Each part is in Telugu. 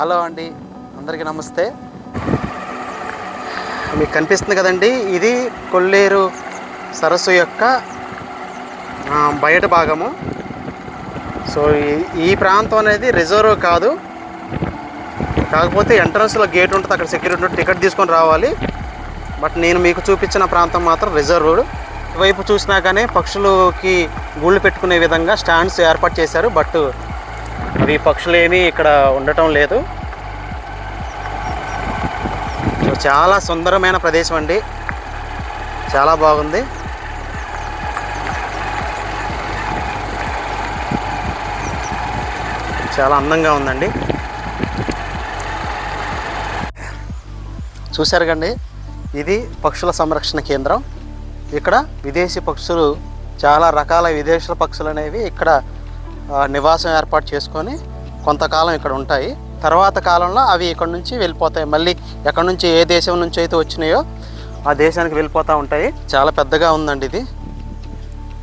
హలో అండి అందరికీ నమస్తే. మీకు కనిపిస్తుంది కదండి ఇది కొల్లేరు సరస్సు యొక్క బయట భాగము. సో ఈ- ఈ ప్రాంతం అనేది రిజర్వ్ కాదు. కాకపోతే ఎంట్రన్స్లో గేట్ ఉంటుంది అక్కడ సెక్యూరిటీ ఉంటుంది టికెట్ తీసుకొని రావాలి. బట్ నేను మీకు చూపించిన ప్రాంతం మాత్రం రిజర్వ్డ్ వైపు చూసినా కానీ పక్షులకి గూళ్ళు పెట్టుకునే విధంగా స్టాండ్స్ ఏర్పాటు చేశారు బట్ అవి పక్షులు ఏమీ ఇక్కడ ఉండటం లేదు. చాలా సుందరమైన ప్రదేశం అండి. చాలా బాగుంది. చాలా అందంగా ఉందండి. చూశారు కండి ఇది పక్షుల సంరక్షణ కేంద్రం. ఇక్కడ విదేశీ పక్షులు చాలా రకాల విదేశీ పక్షులు అనేవి ఇక్కడ నివాసం ఏర్పాటు చేసుకొని కొంతకాలం ఇక్కడ ఉంటాయి. తర్వాత కాలంలో అవి ఇక్కడ నుంచి వెళ్ళిపోతాయి. మళ్ళీ ఎక్కడి నుంచి ఏ దేశం నుంచి అయితే వచ్చినాయో ఆ దేశానికి వెళ్ళిపోతూ ఉంటాయి. చాలా పెద్దగా ఉందండి ఇది.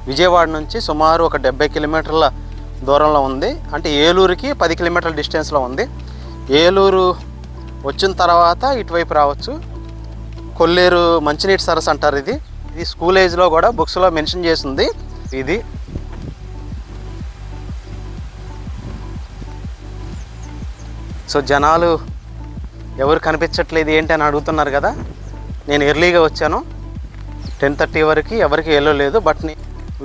విజయవాడ నుంచి సుమారు ఒక డెబ్బై కిలోమీటర్ల దూరంలో ఉంది. అంటే ఏలూరుకి పది కిలోమీటర్ల డిస్టెన్స్లో ఉంది. ఏలూరు వచ్చిన తర్వాత ఇటువైపు రావచ్చు. కొల్లేరు మంచినీటి సరస్సు అంటారు ఇది. ఇది స్కూల్ ఏజ్లో కూడా బుక్స్లో మెన్షన్ చేసింది. ఇది సో జనాలు ఎవరు కనిపించట్లేదు ఏంటి అని అడుగుతున్నారు కదా. నేను ఎర్లీగా వచ్చాను. టెన్ థర్టీ వరకు ఎవరికి వెళ్ళలేదు బట్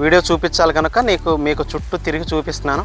వీడియో చూపించాలి కనుక నీకు మీకు చుట్టూ తిరిగి చూపిస్తున్నాను.